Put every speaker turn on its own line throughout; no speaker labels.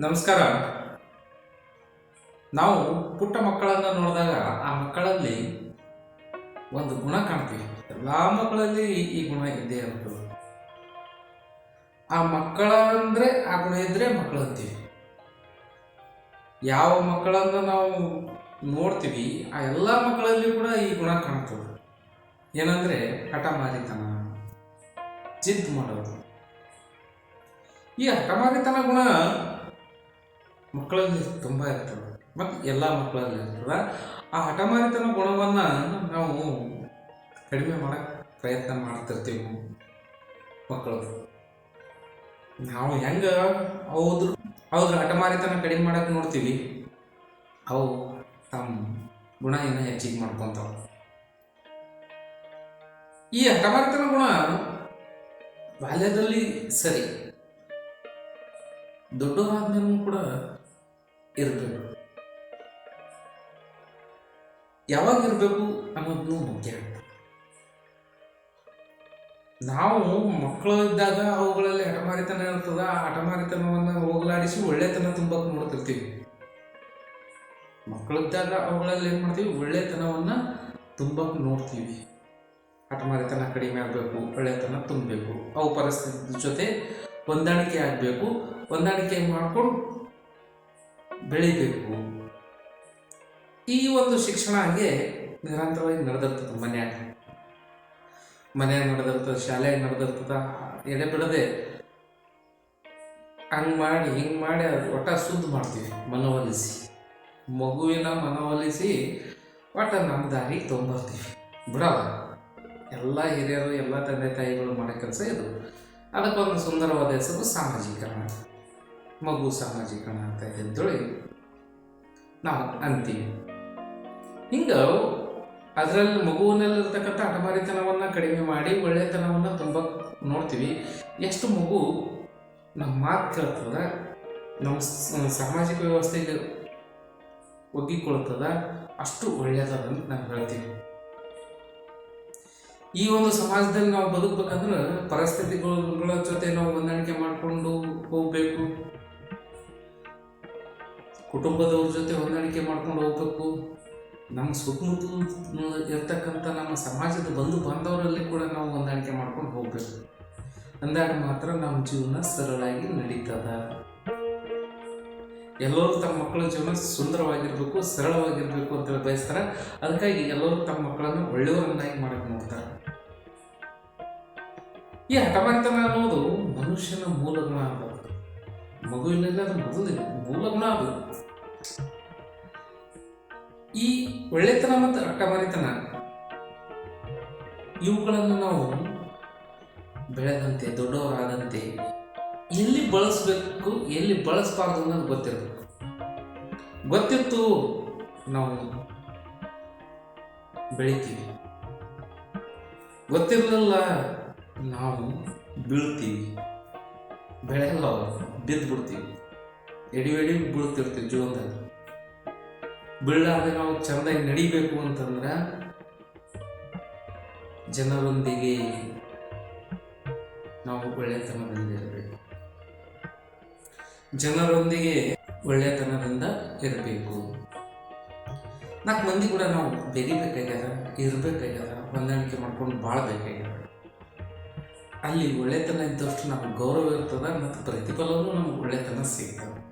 ನಮಸ್ಕಾರ. ನಾವು ಪುಟ್ಟ ಮಕ್ಕಳನ್ನು ನೋಡಿದಾಗ ಆ ಮಕ್ಕಳಲ್ಲಿ ಒಂದು ಗುಣ ಕಾಣ್ತೀವಿ ಎಲ್ಲ ಮಕ್ಕಳಲ್ಲಿ ಈ- ಗುಣ ಇದ್ದೇ ಅಂತ ಆ ಮಕ್ಕಳ ಅಂದರೆ ಆ ಗುಣ ಇದ್ದರೆ ಮಕ್ಕಳು ಅಂತೀವಿ ಯಾವ ಮಕ್ಕಳನ್ನು ನಾವು ನೋಡ್ತೀವಿ, ಆ ಎಲ್ಲ ಮಕ್ಕಳಲ್ಲಿ ಕೂಡ ಈ ಗುಣ ಕಾಣ್ತದೆ. ಏನಂದರೆ ಹಠಮಾರಿತನ, ಜಿದ್ದು ಮಾಡೋದು. ಈ ಹಠಮಾರಿತನ ಗುಣ ಮಕ್ಕಳಲ್ಲಿ ತುಂಬ ಇರ್ತದೆ ಮತ್ತು ಎಲ್ಲ ಮಕ್ಕಳಲ್ಲಿ ಇರ್ತದೆ. ಆ ಹಠಮಾರಿತನ ಗುಣವನ್ನು ನಾವು ಕಡಿಮೆ ಮಾಡೋಕ್ಕೆ ಪ್ರಯತ್ನ ಮಾಡ್ತಿರ್ತೀವಿ ಮಕ್ಕಳು. ನಾವು ಹೆಂಗೆ ಹೌದ್ರು, ಹೌದ್ರ ಹಠಮಾರಿತನ ಕಡಿಮೆ ಮಾಡಕ್ಕೆ ನೋಡ್ತೀವಿ, ಅವು ತಮ್ಮ ಗುಣ ಏನೋ ಹೆಚ್ಚಿಗೆ ಮಾಡ್ಕೊತಾವ. ಈ ಹಠಮಾರಿತನ ಗುಣ ಬಾಲ್ಯದಲ್ಲಿ ಸರಿ. ದೊಡ್ಡವಾದ್ಮೇಲೂ ಕೂಡ ಇರಬೇಕು. ಯಾವಾಗ ಇರಬೇಕು ಅನ್ನೋದನ್ನು ಮುಖ್ಯ. ನಾವು ಮಕ್ಕಳು ಇದ್ದಾಗ ಅವುಗಳಲ್ಲಿ ಹಠಮಾರಿತನ ಇರ್ತದ, ಆ ಹಠಮಾರಿತನವನ್ನು ಹೋಗಲಾಡಿಸಿ ಒಳ್ಳೆತನ ತುಂಬಕ್ಕೆ ನೋಡ್ತಿರ್ತೀವಿ. ಮಕ್ಕಳಿದ್ದಾಗ ಅವುಗಳಲ್ಲಿ ಏನು ಮಾಡ್ತೀವಿ? ಒಳ್ಳೆತನವನ್ನು ತುಂಬಕ್ಕೆ ನೋಡ್ತೀವಿ. ಹಠಮಾರಿತನ ಕಡಿಮೆ ಆಗಬೇಕು, ಒಳ್ಳೆತನ ತುಂಬಬೇಕು. ಅವು ಪರಿಸ್ಥಿತಿ ಜೊತೆ ಹೊಂದಾಣಿಕೆ ಆಗಬೇಕು. ಹೊಂದಾಣಿಕೆ ಮಾಡ್ಕೊಂಡು ಬೆಳಿಬೇಕು. ಈ ಒಂದು ಶಿಕ್ಷಣ ಹಂಗೆ ನಿರಂತರವಾಗಿ ನಡೆದಿರ್ತದೆ ಮನ್ಯಾಗ. ಮನ್ಯಾಗ ನಡೆದಿರ್ತದೆ ಶಾಲೆಯಾಗ ನಡೆದಿರ್ತದ ಎಡೆ ಬಿಡದೆ ಹಂಗೆ ಮಾಡಿ, ಹಿಂಗೆ ಮಾಡಿ ಒಟ್ಟ ಶುದ್ಧ ಮಾಡ್ತೀವಿ, ಮನವೊಲಿಸಿ. ಮಗುವಿನ ಮನವೊಲಿಸಿ ಒಟ್ಟ ನಮ್ಮ ದಾರಿಗೆ ತೊಗೊಂಬರ್ತೀವಿ. ಬಿಡಲ್ಲ. ಎಲ್ಲ ಹಿರಿಯರು, ಎಲ್ಲ ತಂದೆ ತಾಯಿಗಳು ಮಾಡೋ ಕೆಲಸ ಇದು. ಅದಕ್ಕೊಂದು ಸುಂದರವಾದ ಹೆಸರು ಸಾಮಾಜೀಕರಣ ಮಗು ಸಾಮಾಜಿಕಣ ಅಂತ ಹೇಳಿ ನಾವು ಅಂತೀವಿ. ಹಿಂಗೆ ಅದರಲ್ಲಿ ಮಗುವಿನಲ್ಲಿರ್ತಕ್ಕಂಥ ಅಟಮಾರಿತನವನ್ನು ಕಡಿಮೆ ಮಾಡಿ ಒಳ್ಳೆತನವನ್ನು ತುಂಬ ನೋಡ್ತೀವಿ. ಎಷ್ಟು ಮಗು ನಮ್ಮ ಮಾತು ಕೇಳ್ತದ, ನಮ್ಮ ಸಾಮಾಜಿಕ ವ್ಯವಸ್ಥೆಗೆ ಒಗ್ಗಿಕೊಳ್ತದ, ಅಷ್ಟು ಒಳ್ಳೆಯದಂತ ಅಂತ ನಾವು ಹೇಳ್ತೀವಿ. ಈ ಒಂದು ಸಮಾಜದಲ್ಲಿ ನಾವು ಬದುಕಬೇಕಂದ್ರೆ ಪರಿಸ್ಥಿತಿಗಳ ಜೊತೆ ನಾವು ಹೊಂದಾಣಿಕೆ ಮಾಡಿಕೊಂಡು ಹೋಗಬೇಕು. ಕುಟುಂಬದವ್ರ ಜೊತೆ ಹೊಂದಾಣಿಕೆ ಮಾಡ್ಕೊಂಡು ಹೋಗ್ಬೇಕು. ನಮ್ಮ ಸುತ್ತಮುತ್ತಲು ಇರ್ತಕ್ಕಂಥ ನಮ್ಮ ಸಮಾಜದ ಬಂಧು ಬಾಂಧವರಲ್ಲಿ ಕೂಡ ನಾವು ಹೊಂದಾಣಿಕೆ ಮಾಡ್ಕೊಂಡು ಹೋಗ್ಬೇಕು. ಅಂದಾಗ ಮಾತ್ರ ನಮ್ಮ ಜೀವನ ಸರಳಾಗಿ ನಡೀತದ. ಎಲ್ಲರೂ ತಮ್ಮ ಮಕ್ಕಳ ಜೀವನ ಸುಂದರವಾಗಿರಬೇಕು, ಸರಳವಾಗಿರಬೇಕು ಅಂತ ಬಯಸ್ತಾರೆ. ಅದಕ್ಕಾಗಿ ಎಲ್ಲರೂ ತಮ್ಮ ಮಕ್ಕಳನ್ನು ಒಳ್ಳೆಯವರನ್ನಾಗಿ ಮಾಡಕ್ಕೆ ನೋಡ್ತಾರೆ. ಈ ಹಠಮಾರಿತನ ಅನ್ನೋದು ಮನುಷ್ಯನ ಮೂಲ ಗುಣ ಮಗುವಿನಲ್ಲಿ ಅದು ಮೊದಲಿದೆ ಮೂಲ ಗುಣ ಅದು ಈ ಒಳ್ಳೆತನ ಮತ್ತು ಅಟ್ಟಮಾರಿತನ ಇವುಗಳನ್ನು ನಾವು ಬೆಳೆದಂತೆ, ದೊಡ್ಡವರಾದಂತೆ ಎಲ್ಲಿ ಬಳಸಬೇಕು, ಎಲ್ಲಿ ಬಳಸಬಾರ್ದು ಅನ್ನೋದು ಗೊತ್ತಿರಬೇಕು. ಗೊತ್ತಿತ್ತು ನಾವು ಬೆಳಿತೀವಿ. ಗೊತ್ತಿರಲಿಲ್ಲ ನಾವು ಬೀಳ್ತೀವಿ. ಬೆಳೆಯಲ್ಲ ಬಿದ್ದು ಬಿಡ್ತೀವಿ ಎಡಿ ಎಡಿ ಬೀಳ್ತಿರ್ತೀವಿ ಜೀವನದಲ್ಲಿ. ಬೀಳಾದ್ರೆ ನಾವು ಚೆಂದಾಗಿ ನಡಿಬೇಕು ಅಂತಂದ್ರೆ ಜನರೊಂದಿಗೆ ನಾವು ಒಳ್ಳೆತನದಿಂದ ಇರಬೇಕು. ಜನರೊಂದಿಗೆ ಒಳ್ಳೆತನದಿಂದ ಇರಬೇಕು. ನಾಲ್ಕು ಮಂದಿ ಕೂಡ ನಾವು ಬೆರಿಬೇಕಾಗ್ಯದ, ಇರಬೇಕಾಗ್ಯದ, ಹೊಂದಾಣಿಕೆ ಮಾಡ್ಕೊಂಡು ಬಾಳ್ಬೇಕಾಗ್ಯದ. ಅಲ್ಲಿ ಒಳ್ಳೆತನ ಇದ್ದಷ್ಟು ನಮ್ಗೆ ಗೌರವ ಇರ್ತದ ಮತ್ತು ಪ್ರತಿಫಲವೂ ನಮ್ಗೆ ಒಳ್ಳೆತನ ಸಿಗ್ತದೆ.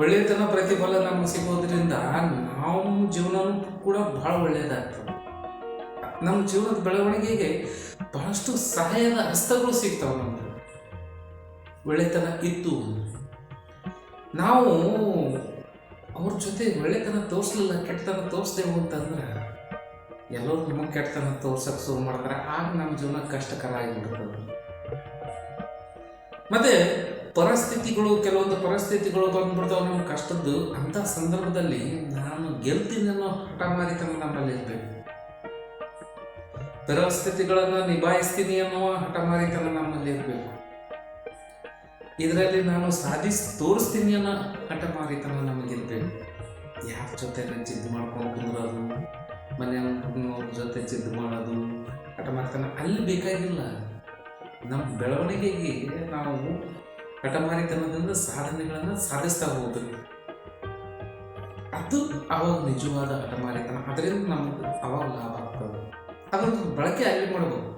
ಒಳ್ಳೆತನ ಪ್ರತಿಫಲ ನಮಗೆ ಸಿಗೋದ್ರಿಂದ ನಾವು ಜೀವನ ಕೂಡ ಬಹಳ ಒಳ್ಳೆಯದಾಗ್ತದೆ ನಮ್ಮ ಜೀವನದ ಬೆಳವಣಿಗೆಗೆ ಬಹಳಷ್ಟು ಸಹಾಯದ ಹಸ್ತಗಳು ಸಿಗ್ತಾವೆ ನಮಗೆ. ಒಳ್ಳೆತನ ಇತ್ತು ನಾವು ಅವ್ರ ಜೊತೆ ಒಳ್ಳೆತನ ತೋರಿಸ್ಲಿಲ್ಲ, ಕೆಟ್ಟತನ ತೋರಿಸ್ದೇವು ಅಂತಂದ್ರೆ ಎಲ್ಲರೂ ನಮಗೆ ಕೆಟ್ಟತನ ತೋರ್ಸಕ್ಕೆ ಶುರು ಮಾಡ್ತಾರೆ. ಆಗ ನಮ್ಮ ಜೀವನ ಕಷ್ಟಕರ ಆಗಿಬಿಡ್ತದೆ. ಮತ್ತೆ ಪರಿಸ್ಥಿತಿಗಳು, ಕೆಲವೊಂದು ಪರಿಸ್ಥಿತಿಗಳು ಬಂದ್ಬಿಡ್ತಾವೆ ನಮ್ಗೆ ಕಷ್ಟದ್ದು, ಅಂಥ ಸಂದರ್ಭದಲ್ಲಿ ನಾನು ಗೆಲ್ತೀನಿ ಅನ್ನೋ ಹಠಮಾರಿತನ ನಮ್ಮಲ್ಲಿ ಇರಬೇಕು. ಪರಿಸ್ಥಿತಿಗಳನ್ನು ನಿಭಾಯಿಸ್ತೀನಿ ಅನ್ನುವ ಹಠಮಾರಿತನ ನಮ್ಮಲ್ಲಿ ಇರಬೇಕು. ಇದರಲ್ಲಿ ನಾನು ಸಾಧಿಸಿ ತೋರಿಸ್ತೀನಿ ಅನ್ನೋ ಹಠಮಾರಿತನ ನಮಗಿರ್ಬೇಕು ಯಾರ ಜೊತೆ ಜಿದ್ದು ಮಾಡ್ಕೊಂಡು ಕುಂದ್ರೋದು? ಮನೆಯವ್ರ ಜೊತೆ ಜಿದ್ದು ಮಾಡೋದು? ಹಠಮಾರಿತನ ಅಲ್ಲಿ ಬೇಕಾಗಿಲ್ಲ. ನಮ್ಮ ಬೆಳವಣಿಗೆಗೆ ನಾವು ಹಠಮಾರಿತನದಿಂದ ಸಾಧನೆಗಳನ್ನು ಸಾಧಿಸ್ತಾ ಹೋಗ್ಬೇಕು ಅದು ಅವಾಗ ನಿಜವಾದ ಹಠಮಾರಿತನ ಅದರಿಂದ ನಮ್ಗೆ ಅವಾಗ ಲಾಭ ಆಗ್ತದೆ. ಅದೊಂದು ಬಳಕೆ ಅಲ್ಲಿ ಮಾಡಬಹುದು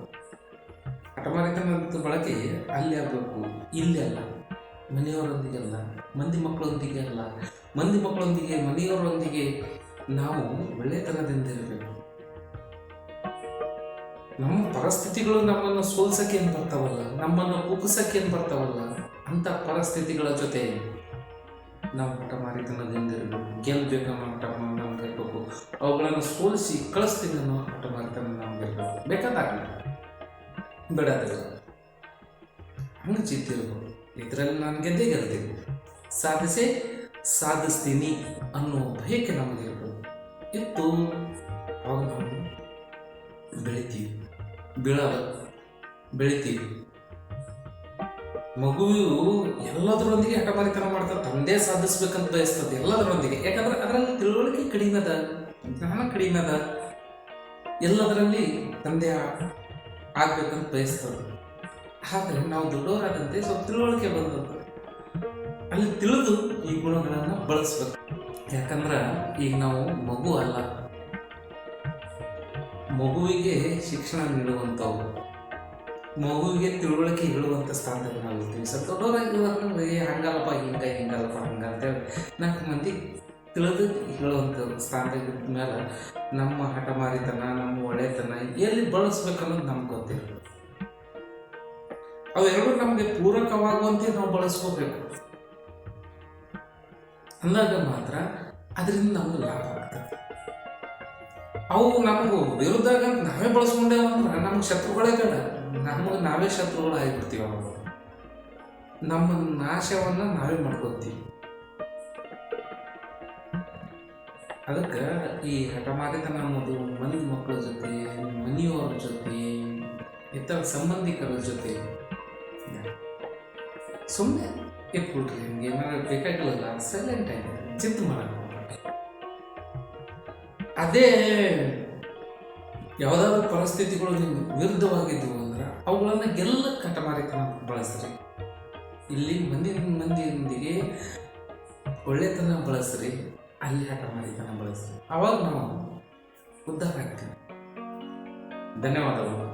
ಹಠಮಾರಿತನದ ಬಳಕೆ ಅಲ್ಲಿ ಆಗಬೇಕು, ಇಲ್ಲಿ ಅಲ್ಲ. ಮನೆಯವರೊಂದಿಗೆ ಅಲ್ಲ ಮಂದಿ ಮಕ್ಕಳೊಂದಿಗೆ ಅಲ್ಲ. ಮಂದಿ ಮಕ್ಕಳೊಂದಿಗೆ, ಮನೆಯವರೊಂದಿಗೆ ನಾವು ಒಳ್ಳೆತನದಿಂದ ಇರಬೇಕು. ನಮ್ಮ ಪರಿಸ್ಥಿತಿಗಳು ನಮ್ಮನ್ನು ಸೋಲ್ಸಕ್ಕೆ ಏನು ಬರ್ತಾವಲ್ಲ, ನಮ್ಮನ್ನು ಕುಗ್ಸಕ್ಕೆ ಏನು ಬರ್ತಾವಲ್ಲ ಅಂತ ಪರಿಸ್ಥಿತಿಗಳ ಜೊತೆ ನಾವು ಹಠ ಇರಬೇಕು ಗೆಲ್ಬೇಕು ಅನ್ನೋ ಹಠ ನಮ್ಗೆ ಇರಬೇಕು ಅವುಗಳನ್ನು ಸೋಲಿಸಿ ಕಳಿಸ್ತೀನಿ ಅನ್ನೋ ಹಠಮಾರಿತನ ನಮ್ಗೆ ಇರಬೇಕು ಬೇಕಾದಾಗಲಿ. ಬೇಡ ಹಂಗೆ ಚಿತ್ತಿರ್ಬೋದು ಇದರಲ್ಲಿ ನಾನು ಗೆದ್ದೇ ಗೆಲ್ತೀನಿ. ಸಾಧಿಸಿ ಸಾಧಿಸ್ತೀನಿ ಅನ್ನೋ ಭಯಕ್ಕೆ ನಮಗೆ ಇರಬೇಕು ಇತ್ತು. ಅವಾಗ ನಾವು ಬೆಳಿತೀವಿ. ಬೀಳಲ್ಲ ಬೆಳಿತೀವಿ. ಮಗುವು ಎಲ್ಲದರೊಂದಿಗೆ ಹಠಮಾರಿತನ ಮಾಡ್ತಾರೆ ತಂದೆ ಸಾಧಿಸ್ಬೇಕಂತ ಬಯಸ್ತದೆ ಎಲ್ಲದರೊಂದಿಗೆ. ಯಾಕಂದ್ರೆ ಅದರಲ್ಲಿ ತಿಳುವಳಿಕೆ ಕಡಿಮೆ ಅದ, ಜ್ಞಾನ ಕಡಿಮೆ ಅದ. ಎಲ್ಲದರಲ್ಲಿ ತಂದೆ ಆಗ್ಬೇಕಂತ ಬಯಸ್ತದೆ ಆದರೆ ನಾವು ದೊಡ್ಡವರಾದಂತೆ ಸ್ವಲ್ಪ ತಿಳುವಳಿಕೆ ಬಂದದ್ದು. ಅಲ್ಲಿ ತಿಳಿದು ಈ ಗುಣಗಳನ್ನು ಬಳಸ್ಬೇಕು. ಯಾಕಂದ್ರೆ ಈಗ ನಾವು ಮಗು ಅಲ್ಲ. ಮಗುವಿಗೆ ಶಿಕ್ಷಣ ನೀಡುವಂಥವು. ಮಗುವಿಗೆ ತಿಳುವಳಿಕೆ ಹೇಳುವಂಥ ಸ್ಥಾನದಲ್ಲಿ ನಾವು ಇರ್ತೀವಿ. ಸರ್ ದೊಡ್ಡವರಾಗಿರುವಾಗ ಏ, ಹಂಗಲ್ಲಪ್ಪ, ಹಿಂಗ, ಹಿಂಗಲ್ಲಪ್ಪ ಹಂಗ ಅಂತೇಳಿ ನಾಲ್ಕು ಮಂದಿ ತಿಳಿದು ಹೇಳುವಂಥ ಸ್ಥಾನದಾಗ ಮೇಲೆ ನಮ್ಮ ಹಠಮಾರಿತನ, ನಮ್ಮ ಒಳ್ಳೆತನ ಎಲ್ಲಿ ಬಳಸ್ಬೇಕು ಅನ್ನೋದು ನಮ್ಗೆ ಗೊತ್ತಿಲ್ಲ ಅವೆರಡು ನಮಗೆ ಪೂರಕವಾಗುವಂತೆ ನಾವು ಬಳಸ್ಕೋಬೇಕು. ಅಂದಾಗ ಮಾತ್ರ ಅದರಿಂದ ನಮ್ಗೆ ಲಾಭ ಆಗ್ತದೆ. ಅವು ನಮಗೂ ವಿರುದ್ಧ ನಾವೇ ಬಳಸ್ಕೊಂಡೇವಂದ್ರೆ ನಮ್ಗೆ ಶತ್ರುಗಳೇ ಬೇಡ. ನಮಗೆ ನಾವೇ ಶತ್ರುಗಳು ಆಗಿಬಿಡ್ತೀವಿ ಅವಾಗ. ನಮ್ಮ ನಾಶವನ್ನ ನಾವೇ ಮಾಡ್ಕೊತೀವಿ ಅದಕ್ಕೆ ಈ ಹಠಮಾರಿತನ ಅನ್ನೋದು ಮನೆ ಮಕ್ಕಳ ಜೊತೆ, ಮನೆಯವರ ಜೊತೆ, ಇತರ ಸಂಬಂಧಿಕರ ಜೊತೆ. ಸುಮ್ಮನೆ ಇಟ್ಬಿಟ್ರಿ ನಿಮ್ಗೆ ಏನಾದ್ರು ಬೇಕಾಗಿಲ್ಲ ಸೈಲೆಂಟ್ ಆಗಿ ಚಿತ್ತ ಮಾಡೋಣ ಅದೇ ಯಾವುದಾದ್ರೂ ಪರಿಸ್ಥಿತಿಗಳು ನಿಮ್ಗೆ ವಿರುದ್ಧವಾಗಿದ್ವು ಅಂದ್ರೆ ಅವುಗಳನ್ನು ಗೆಲ್ಲಕ್ಕೆ ಕಟಮಾರಿತನ ಬಳಸ್ರಿ. ಇಲ್ಲಿ ಮಂದಿ ಮಂದಿಯೊಂದಿಗೆ ಒಳ್ಳೆತನ ಬಳಸ್ರಿ, ಅಲ್ಲಿ ಹಠಮಾರಿತನ ಬಳಸ್ರಿ. ಅವಾಗ ನಾವು ಉದ್ಧಾರ ಆಗ್ತೀವಿ. ಧನ್ಯವಾದಗಳು.